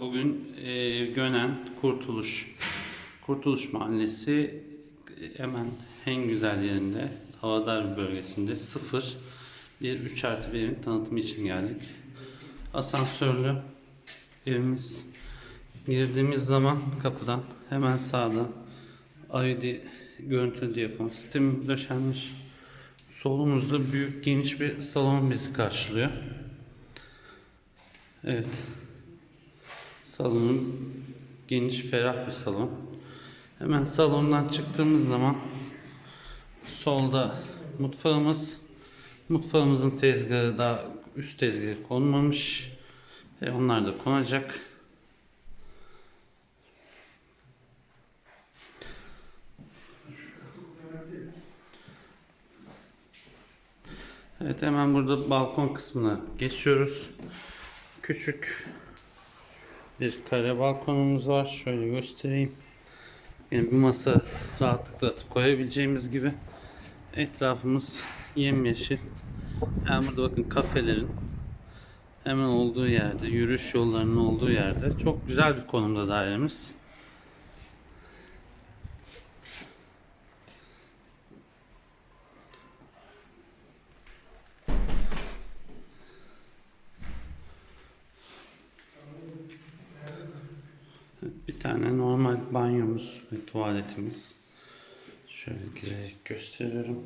bugün e, Gönen Kurtuluş Kurtuluş Mahallesi e, hemen en güzel yerinde Havadar bölgesinde 0 bir 3 artı bir evin tanıtımı için geldik. Asansörlü evimiz girdiğimiz zaman kapıdan hemen sağda ID görüntülü diyafon sistemi döşenmiş. Solumuzda büyük geniş bir salon bizi karşılıyor. Evet. Salonun geniş, ferah bir salon. Hemen salondan çıktığımız zaman solda mutfağımız. Mutfağımızın tezgahı daha üst tezgahı konmamış. E onlar da konacak. Evet hemen burada balkon kısmına geçiyoruz. Küçük bir kare balkonumuz var. Şöyle göstereyim. Yani bir masa rahatlıkla atıp koyabileceğimiz gibi. Etrafımız yemyeşil. Yani burada bakın kafelerin hemen olduğu yerde, yürüyüş yollarının olduğu yerde çok güzel bir konumda dairemiz. Bir tane normal banyomuz ve tuvaletimiz. Şöyle girerek gösteriyorum.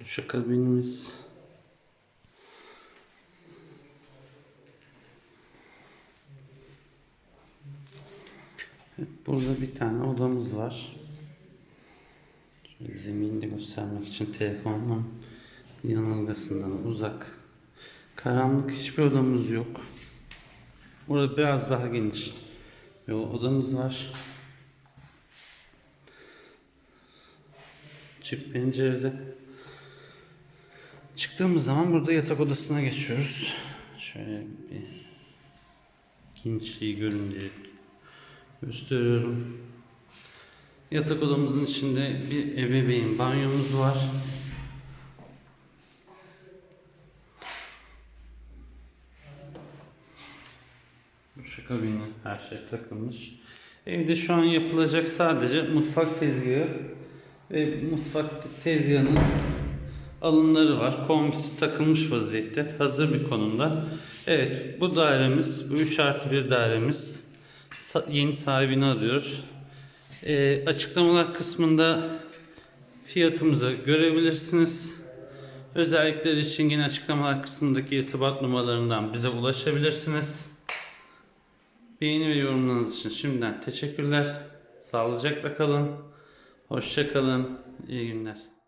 Duşakabinimiz. Evet, burada bir tane odamız var. Şöyle zemini de göstermek için telefonun yanılgısından uzak. Karanlık hiçbir odamız yok. Burada biraz daha geniş bir odamız var. Çift pencereli. Çıktığımız zaman burada yatak odasına geçiyoruz. Şöyle bir genişliği görün diye gösteriyorum. Yatak odamızın içinde bir ebeveyn banyomuz var. Şu kabini her şey takılmış. Evde şu an yapılacak sadece mutfak tezgahı ve mutfak tezgahının alınları var. Kombisi takılmış vaziyette. Hazır bir konumda. Evet bu dairemiz, bu 3 artı 1 dairemiz yeni sahibini alıyoruz. Ee, açıklamalar kısmında fiyatımızı görebilirsiniz. Özellikler için yine açıklamalar kısmındaki irtibat numaralarından bize ulaşabilirsiniz. Beğeni ve yorumlarınız için şimdiden teşekkürler. Sağlıcakla kalın. Hoşça kalın. İyi günler.